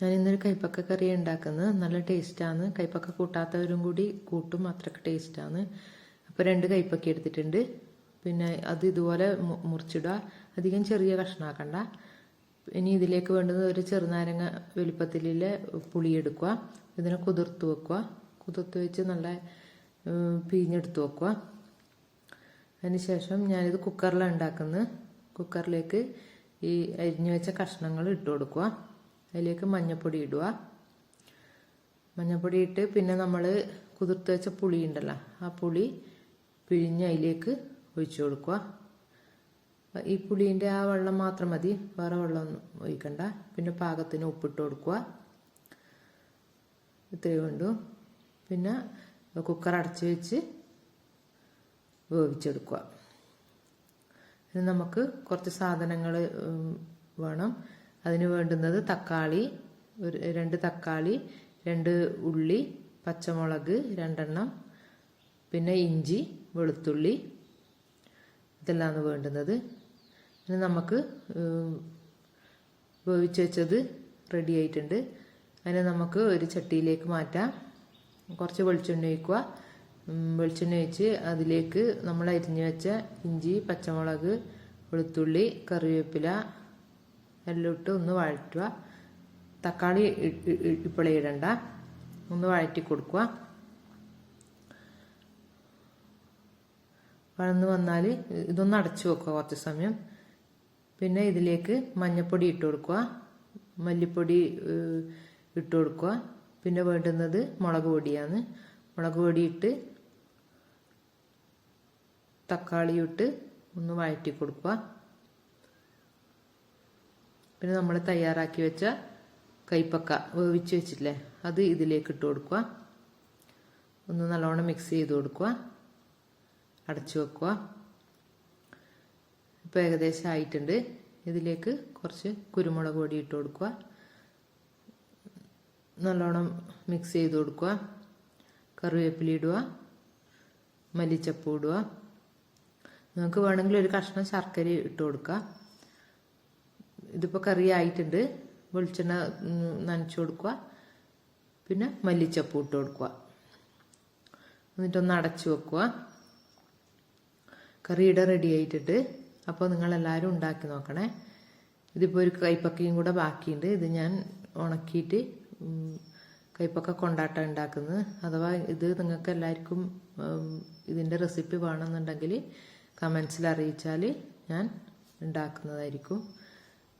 ഞാൻ ഇന്നൊരു കൈപ്പക്ക കറി ഉണ്ടാക്കുന്നത്. നല്ല ടേസ്റ്റാണ്. കൈപ്പക്ക കൂട്ടാത്തവരും കൂടി കൂട്ടും. അത്രയ്ക്ക് ടേസ്റ്റാണ്. അപ്പോൾ രണ്ട് കൈപ്പക്ക എടുത്തിട്ടുണ്ട്. പിന്നെ അത് ഇതുപോലെ മുറിച്ചിടുക. അധികം ചെറിയ കഷ്ണാക്കണ്ട. ഇനി ഇതിലേക്ക് വേണ്ടത് ഒരു ചെറുനാരങ്ങ വലുപ്പത്തിലെ പുളി എടുക്കുക. ഇതിനെ കുതിർത്ത് വെക്കുക. കുതിർത്ത് വെച്ച് നല്ല പിഴിഞ്ഞെടുത്ത് വെക്കുക. അതിനുശേഷം ഞാനിത് കുക്കറിലാണ് ഉണ്ടാക്കുന്നത്. കുക്കറിലേക്ക് ഈ അരിഞ്ഞു വെച്ച കഷ്ണങ്ങൾ ഇട്ട് കൊടുക്കുക. അതിലേക്ക് മഞ്ഞൾപ്പൊടി ഇടുക. മഞ്ഞൾപ്പൊടി ഇട്ട് പിന്നെ നമ്മൾ കുതിർത്ത് വെച്ച പുളി ഉണ്ടല്ലോ ആ പുളി പിഴിഞ്ഞ് അതിലേക്ക് ഒഴിച്ചു കൊടുക്കുക. ഈ പുളീന്റെ ആ വെള്ളം മാത്രം മതി വേറെ വെള്ളമൊന്നും ഒഴിക്കണ്ട. പിന്നെ പാകത്തിന് ഉപ്പിട്ട് കൊടുക്കുക. ഇത്രയും വേണ്ടു പിന്നെ കുക്കർ അടച്ച് വെച്ച് വേവിച്ചെടുക്കുക. ഇനി നമുക്ക് കുറച്ച് സാധനങ്ങൾ വേണം. അതിന് വേണ്ടുന്നത് തക്കാളി ഒരു രണ്ട് തക്കാളി രണ്ട് ഉള്ളി പച്ചമുളക് രണ്ടെണ്ണം പിന്നെ ഇഞ്ചി വെളുത്തുള്ളി ഇതെല്ലാമാണ് വേണ്ടുന്നത്. ഇനി നമുക്ക് വേവിച്ച് വെച്ചത് റെഡി ആയിട്ടുണ്ട്. അതിനെ നമുക്ക് ഒരു ചട്ടിയിലേക്ക് മാറ്റാം. കുറച്ച് വെളിച്ചെണ്ണ ഒഴിക്കുക. വെളിച്ചെണ്ണ ഒഴിച്ച് അതിലേക്ക് നമ്മൾ അരിഞ്ഞു വെച്ച ഇഞ്ചി പച്ചമുളക് വെളുത്തുള്ളി കറിവേപ്പില എല്ലാം ഇട്ട് ഒന്ന് വഴറ്റുക. തക്കാളി ഇപ്പോൾ ഇടണ്ട. ഒന്ന് വഴറ്റി കൊടുക്കുക. വഴന്ന് വന്നാൽ ഇതൊന്ന് അടച്ചു വെക്കുക കുറച്ച് സമയം. പിന്നെ ഇതിലേക്ക് മഞ്ഞൾപ്പൊടി ഇട്ട് കൊടുക്കുക. മല്ലിപ്പൊടി ഇട്ട് കൊടുക്കുക. പിന്നെ വേണ്ടുന്നത് മുളക് പൊടിയാണ്. മുളക് പൊടി ഇട്ട് തക്കാളി ഇട്ട് ഒന്ന് വഴറ്റി കൊടുക്കുക. പിന്നെ നമ്മൾ തയ്യാറാക്കി വെച്ച കൈപ്പക്ക വേവിച്ച് വെച്ചിട്ടില്ലേ അത് ഇതിലേക്ക് ഇട്ട് കൊടുക്കുക. ഒന്ന് നല്ലോണം മിക്സ് ചെയ്ത് കൊടുക്കുക. അടച്ചു വെക്കുക. ഇപ്പോൾ ഏകദേശം ആയിട്ടുണ്ട്. ഇതിലേക്ക് കുറച്ച് കുരുമുളക് പൊടി ഇട്ട് കൊടുക്കുക. നല്ലോണം മിക്സ് ചെയ്ത് കൊടുക്കുക. കറിവേപ്പില ഇടുക. മല്ലിച്ചപ്പ് ഇടുക. നിങ്ങൾക്ക് വേണമെങ്കിൽ ഒരു കഷ്ണം ശർക്കര ഇട്ട് കൊടുക്കുക ഇതിപ്പോൾ കറി ആയിട്ടുണ്ട് വെളിച്ചെണ്ണ നനച്ചു കൊടുക്കുക. പിന്നെ മല്ലിച്ചപ്പ് ഇട്ട് കൊടുക്കുക. എന്നിട്ടൊന്ന് അടച്ചു വെക്കുക. കറിയുടെ റെഡി ആയിട്ടുണ്ട്. അപ്പോൾ നിങ്ങളെല്ലാവരും ഉണ്ടാക്കി നോക്കണേ. ഇതിപ്പോൾ ഒരു കൈപ്പക്കയും കൂടെ ബാക്കിയുണ്ട്. ഇത് ഞാൻ ഉണക്കിയിട്ട് കൈപ്പക്ക കൊണ്ടാട്ടം ഉണ്ടാക്കുന്നത്. അഥവാ ഇത് നിങ്ങൾക്ക് എല്ലാവർക്കും ഇതിന്റെ റെസിപ്പി വേണമെന്നുണ്ടെങ്കിൽ കമൻസിൽ അറിയിച്ചാൽ ഞാൻ ഉണ്ടാക്കുന്നതായിരിക്കും.